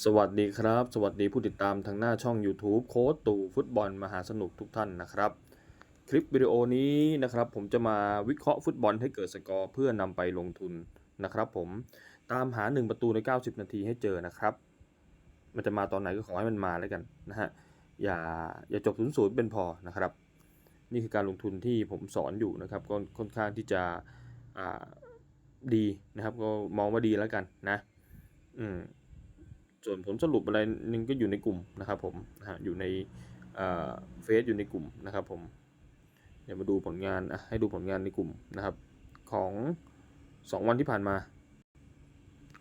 สวัสดีครับ สวัสดีผู้ติดตามทางหน้าช่อง YouTube โค้ดตู่ฟุตบอลมหาสนุกทุกท่านนะครับ คลิปวิดีโอนี้นะครับ ผมจะมาวิเคราะห์ฟุตบอลให้เกิดสกอร์เพื่อนำไปลงทุนนะครับ ผมตามหา 1 ประตูใน 90 นาทีให้เจอนะครับ มันจะมาตอนไหนก็ขอให้มันมาแล้วกันนะฮะอย่าอย่าจบศูนย์ศูนย์เป็นพอนะครับ นี่คือการลงทุนที่ผมสอนอยู่นะครับก็ค่อนข้างที่จะอ่าดีนะครับ ก็มองว่าดีแล้วกันนะ อืม ส่วนผลสรุปอะไรนึงก็อยู่ในกลุ่มนะครับผมนะฮะอยู่ในเฟซอยู่ในกลุ่มนะครับผมเดี๋ยวมาดูผลงานอะให้ดูผลงานในกลุ่มนะครับ ของ 2 วันที่ผ่านมา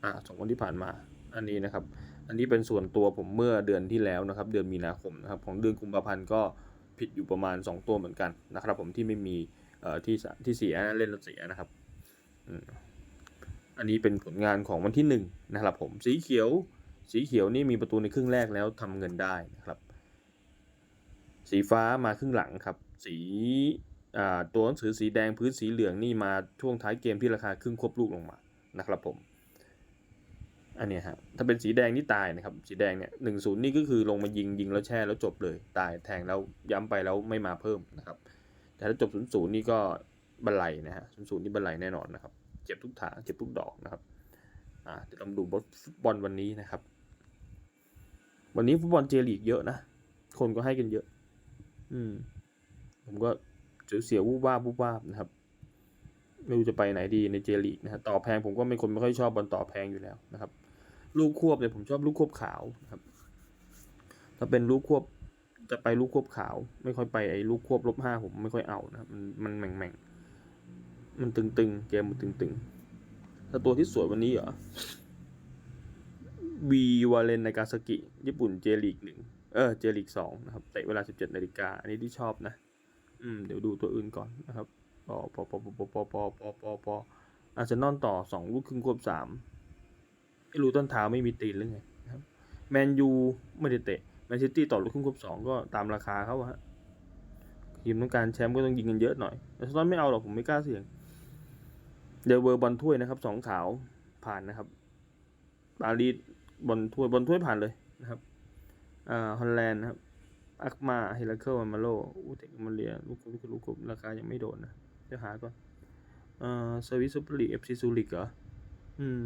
อ่าสองวันที่ผ่านมาอันนี้นะครับ อันนี้เป็นส่วนตัวผมเมื่อเดือนที่แล้วนะครับ เดือนมีนาคมนะครับ ของเดือนกุมภาพันธ์ก็ผิดอยู่ประมาณ 2 ตัวเหมือนกันนะครับ ผมที่ไม่มีเอ่อที่ที่เสียเล่นแล้วเสียนะครับอันนี้เป็นผลงานของวันที่1นะครับผมสีเขียว สีเขียวนี่มีประตูในครึ่งแรกแล้วทำเงินได้นะครับ สีฟ้ามาครึ่งหลังครับ สีตัวหนังสือสีแดงพื้นสีเหลืองนี่มาช่วงท้ายเกมที่ราคาครึ่งควบลูกลงมานะครับผม อันนี้ฮะถ้าเป็นสีแดงนี่ตายนะครับ สีแดงเนี่ยหนึ่งศูนย์นี่ก็คือลงมายิงยิงแล้วแช่แล้วจบเลย ตายแทงแล้วย้ำไปแล้วไม่มาเพิ่มนะครับ แต่ถ้าจบศูนย์ศูนย์นี่ก็บันไลนะฮะศูนย์ศูนย์นี่บันไลแน่นอนนะครับ เจ็บทุกถาเจ็บทุกดอกนะครับอ่าเดี๋ยวเราดูฟุตบอลวันนี้นะครับ วันนี้ฟุตบอลเจลีกเยอะนะ คนก็ให้กันเยอะ อืม ผมก็เสียวูบวาบวูบวาบนะครับ ไม่รู้จะไปไหนดีในเจลีกนะฮะต่อแพงผมก็ไม่คนไม่ค่อยชอบบอลต่อแพงอยู่แล้วนะครับ ลูกควบเนี่ยผมชอบลูกควบขาวนะครับ ถ้าเป็นลูกควบจะไปลูกควบขาว ไม่ค่อยไปไอ้ลูกควบลบห้าผมไม่ค่อยเอานะครับ มันมันแหม่งแม่งมันตึงๆเกมมันตึงๆถ้าตัวที่สวยวันนี้เหรอ วีวาเลนในกาซากิ ญี่ปุ่นเจลีกหนึ่งเออเจลีกสองนะครับเตะเวลา 17นาฬิกาอันนี้ที่ชอบนะ อืม เดี๋ยวดูตัวอื่นก่อนนะครับปอปอปอปอปอปอปอปอปอออาร์เซนอลต่อสองลูกครึ่งควบสามไม่รู้ต้นเท้าไม่มีตีนหรือไงนะครับแมนยูไม่ได้เตะแมนซิตี้ต่อลูกครึ่งควบสองก็ตามราคาเขาฮะทีมต้องการแชมป์ก็ต้องยิงกันเยอะหน่อยแต่ตอนไม่เอาหรอกผมไม่กล้าเสี่ยง เดลเวอร์บอลถ้วยนะครับสองขาวผ่านนะครับปารีส บอลถ้วยบอลถ้วยผ่านเลยนะครับอ่าฮอลแลนด์นะครับอักมาเฮลเคิลมาโลอูเทกมาเลียลูกคุลูกคุลูกราคายังไม่โดนนะเดี๋ยวหาก่อนอ่าสวิสซูเปอร์ลีกเอฟซีซูริกเหรออืม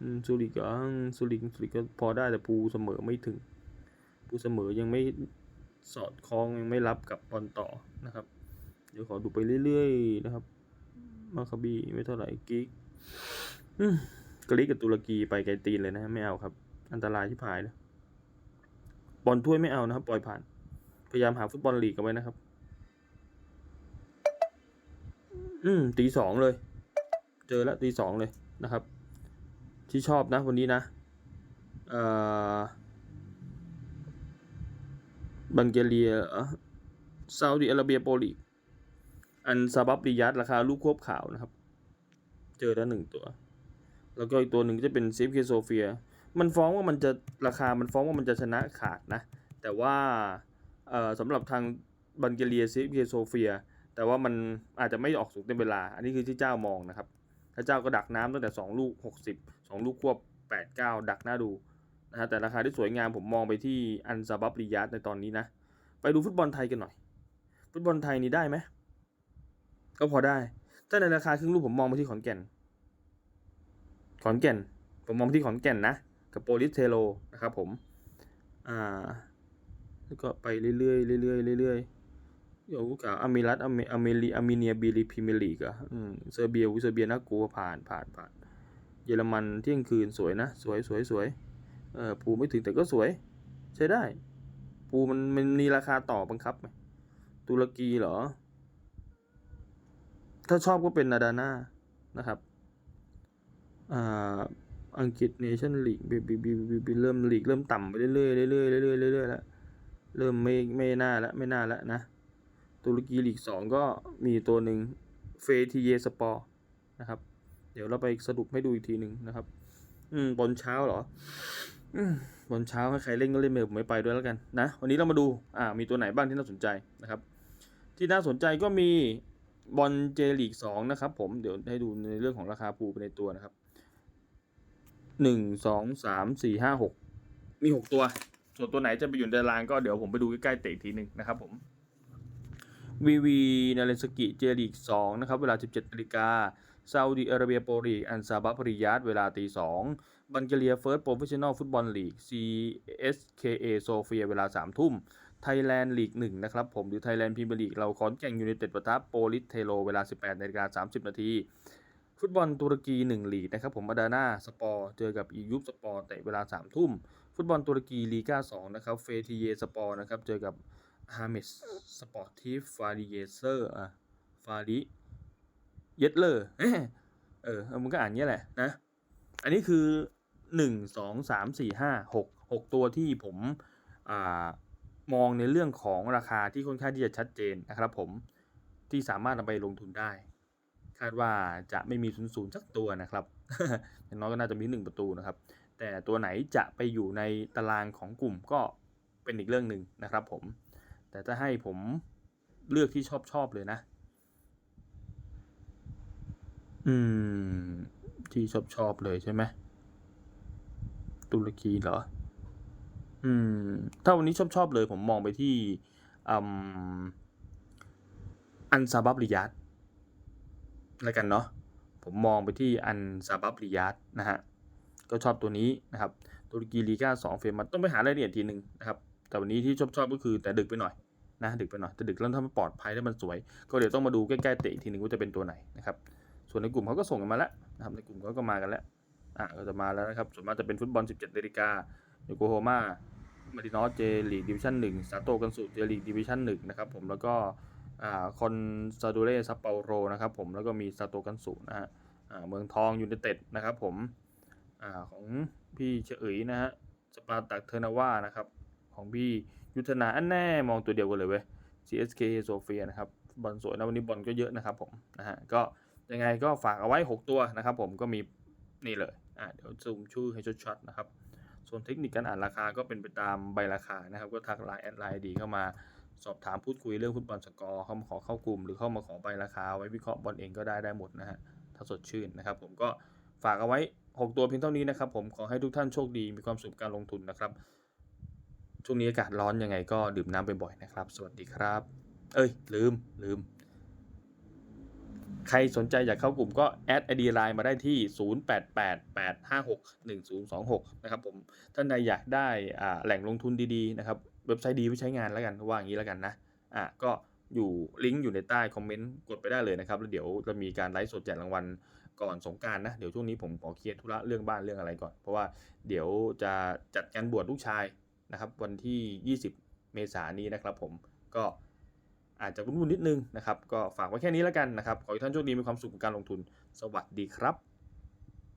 อืมซูริกเหรอซูริกซูริกก็พอได้แต่ปูเสมอไม่ถึง ปูเสมอยังไม่สอดคล้องยังไม่รับกับบอลต่อนะครับ เดี๋ยวขอดูไปเรื่อยๆนะครับ มาคาบีไม่เท่าไหร่กิกอืม กรีกกับตุรกีไปไกลตีนเลยนะไม่เอาครับ อันตรายที่ผายเลยบอลถ้วยไม่เอานะครับ ปล่อยผ่าน พยายามหาฟุตบอลลีกกันไว้นะครับ อืมตีสองเลย เจอแล้วตีสองเลยนะครับ ที่ชอบนะวันนี้นะเอ่อบังเกเรียซาอุดิอาระเบียโปลีอันซาบับริยัตราคาลูกควบขาวนะครับ เจอแล้วหนึ่งตัว แล้วก็อีกตัวหนึ่งจะเป็นซิฟเคโซเฟียมันฟ้องว่ามันจะราคามันฟ้องว่ามันจะชนะขาดนะ แต่ว่าสำหรับทางบัลแกเรียซิฟเคโซเฟีย แต่ว่ามันอาจจะไม่ออกสูงเต็มเวลา อันนี้คือที่เจ้ามองนะครับ ถ้าเจ้าก็ดักน้ำตั้งแต่ 2 ลูก 60 2 ลูกควบ 8 9 ดักหน้าดูนะฮะแต่ราคาที่สวยงามผมมองไปที่อันซาบับริยัตในตอนนี้นะ ไปดูฟุตบอลไทยกันหน่อย ฟุตบอลไทยนี่ได้ไหมก็พอได้ถ้าในราคาครึ่งลูกผมมองไปที่ขอนแก่น ขอนแก่น ผมมองที่ขอนแก่นนะ กับโปลิสเทโลนะครับผม อ่า แล้วก็ไปเรื่อยๆเรื่อยๆเรื่อยๆเดี๋ยวกับอามิรัตอเมอเมริอามิเนียบีริพรีเมร์ลีกอะอืมเซอร์เบียวิเซอร์เบียน่ากลัวผ่านผ่านผ่าน เยอรมันเที่ยงคืนสวยนะ สวยสวยสวยเออปูไม่ถึงแต่ก็สวย ใช้ได้ปูมันมันมีราคาต่อบังคับไหมตุรกีเหรอ ถ้าชอบก็เป็นนาดาน่านะครับ อ่าอังกฤษเนชั่นลีกบีบีบีบีบีเริ่มลีกเริ่มต่ำไปเรื่อยๆเรื่อยๆเรื่อยๆเรื่อยๆแล้วเริ่มไม่ไม่น่าละไม่น่าละนะ ตุรกีลีกสองก็มีตัวหนึ่งเฟทีเยสปอร์นะครับ เดี๋ยวเราไปสรุปให้ดูอีกทีหนึ่งนะครับ อืมบอลเช้าเหรอ อืมบอลเช้าให้ใครเล่นก็เล่นไปผมไม่ไปด้วยแล้วกันนะ วันนี้เรามาดู อ่า มีตัวไหนบ้างที่น่าสนใจนะครับ ที่น่าสนใจก็มีบอลเจลีกสองนะครับ ผมเดี๋ยวให้ดูในเรื่องของราคาปูไปในตัวนะครับ หนึ่งสองสามสี่ห้าหกมีหกตัว ส่วนตัวไหนจะไปอยู่ในตารางก็เดี๋ยวผมไปดูใกล้ๆเตะอีกทีหนึ่งนะครับผมวีวีนาเรนสกิเจลีก2นะครับ เวลา 17นาฬิกาซาอุดิอาระเบียโปรลีกอันซาบะปริยัตเวลาตี2บันเกเลียเฟิร์สโปรเฟชชั่นอลฟุตบอลลีก CSKA โซเฟียเวลา3ทุ่มไทยแลนด์ลีก1นะครับผมหรือไทยแลนด์พรีเมียร์ลีกเราขอนแก่นยูไนเต็ดปะทะโปลิสเทโลเวลา 18นาฬิกา30 นาที ฟุตบอลตุรกี1ลีกนะครับผมอาดาน่าสปอร์เจอกับอียุบสปอร์เตะเวลา3ทุ่ม ฟุตบอลตุรกีลีกา2นะครับเฟทีเยสปอร์นะครับเจอกับฮาเมสสปอร์ทีฟฟาริเยเซอร์อะฟาริเยตเลอร์เออมันก็อ่านเงี้ยแหละนะ อันนี้คือ 1 2 3 4 5 6 6 ตัวที่ผมอ่ามองในเรื่องของราคาที่ค่อนข้างที่จะชัดเจนนะครับผมที่สามารถนำไปลงทุนได้ คาดว่าจะไม่มีศูนย์ศูนย์สักตัวนะครับอย่างน้อยก็น่าจะมีหนึ่งประตูนะครับ แต่ตัวไหนจะไปอยู่ในตารางของกลุ่มก็เป็นอีกเรื่องหนึ่งนะครับ ผม แต่ถ้าให้ผมเลือกที่ชอบชอบเลยนะ อืม ที่ชอบชอบเลยใช่ไหมตุรกีเหรอ อืม ถ้าวันนี้ชอบชอบเลย ผมมองไปที่อืมอันซาบับริยัต แล้วกันเนาะผมมองไปที่อันซาบับริยัตนะฮะก็ชอบตัวนี้นะครับตุรกีลีกา2เฟรมมันต้องไปหารายละเอียดทีหนึ่งนะครับแต่วันนี้ที่ชอบชอบก็คือแต่ดึกไปหน่อยนะดึกไปหน่อยแต่ดึกแล้วถ้ามันปลอดภัยถ้ามันสวย ก็เดี๋ยวต้องมาดูใกล้ๆเตะอีกทีหนึ่งว่าจะเป็นตัวไหนนะครับส่วนในกลุ่มเขาก็ส่งกันมาแล้วนะครับในกลุ่มเขาก็มากันแล้วอะก็จะมาแล้วนะครับส่วนมากจะเป็นฟุตบอล 17นาฬิกาโยโกโฮมามารินอสเจลีกดิวิชั่น1ซาโตกันสุเจลีกดิวิชั่น1นะครับผมแล้วก็ คอนซาดูเรซัปเปาโรนะครับผมแล้วก็มีซาโตกันสุนะฮะอ่าเมืองทองยูไนเต็ดนะครับผมอ่าของพี่เฉยนะฮะสปาร์ตักเทอร์นาว่านะครับของพี่ยุทธนาอันแน่มองตัวเดียวกันเลยเว้ย CSK โซเฟียนะครับบอลสวยนะวันนี้บอลก็เยอะนะครับผมนะฮะก็ยังไงก็ฝากเอาไว้ 6 ตัวนะครับผมก็มีนี่เลยอ่าเดี๋ยวซูมชื่อให้ชัดๆนะครับส่วนเทคนิคการอ่านราคาก็เป็นไปตามใบราคานะครับ ก็ทักไลน์แอดไลน์ดีเข้ามา สอบถามพูดคุยเรื่องฟุตบอลสกอร์เข้ามาขอเข้ากลุ่ม หรือเข้ามาขอใบราคา ไว้วิเคราะห์บอลเองก็ได้ได้หมดนะฮะถ้าสดชื่นนะครับ ผมก็ฝากเอาไว้ 6 ตัวเพียงเท่านี้นะครับ ผมขอให้ทุกท่านโชคดีมีความสุขการลงทุนนะครับช่วงนี้อากาศร้อนยังไงก็ดื่มน้ำบ่อยๆนะครับ สวัสดีครับ เอ้ย ลืมลืม ใครสนใจอยากเข้ากลุ่มก็แอดไอดีไลน์มาได้ที่ 0888561026 นะครับผมท่านใดอยากได้แหล่งลงทุนดีๆนะครับ เว็บไซต์ดีไว้ใช้งานแล้วกันว่าอย่างนี้แล้วกันนะอ่าก็อยู่ลิงก์อยู่ในใต้คอมเมนต์กดไปได้เลยนะครับแล้วเดี๋ยวจะมีการไลฟ์สดแจกรางวัลก่อนสงการนะเดี๋ยวช่วงนี้ผมขอเคลียร์ธุระเรื่องบ้านเรื่องอะไรก่อน เพราะว่าเดี๋ยวจะจัดการบวชลูกชายนะครับ วันที่ 20 เมษายนนี้นะครับ ผมก็อาจจะวุ่นๆนิดนึงนะครับ ก็ฝากไว้แค่นี้แล้วกันนะครับ ขอให้ท่านโชคดีมีความสุขกับการลงทุน สวัสดีครับ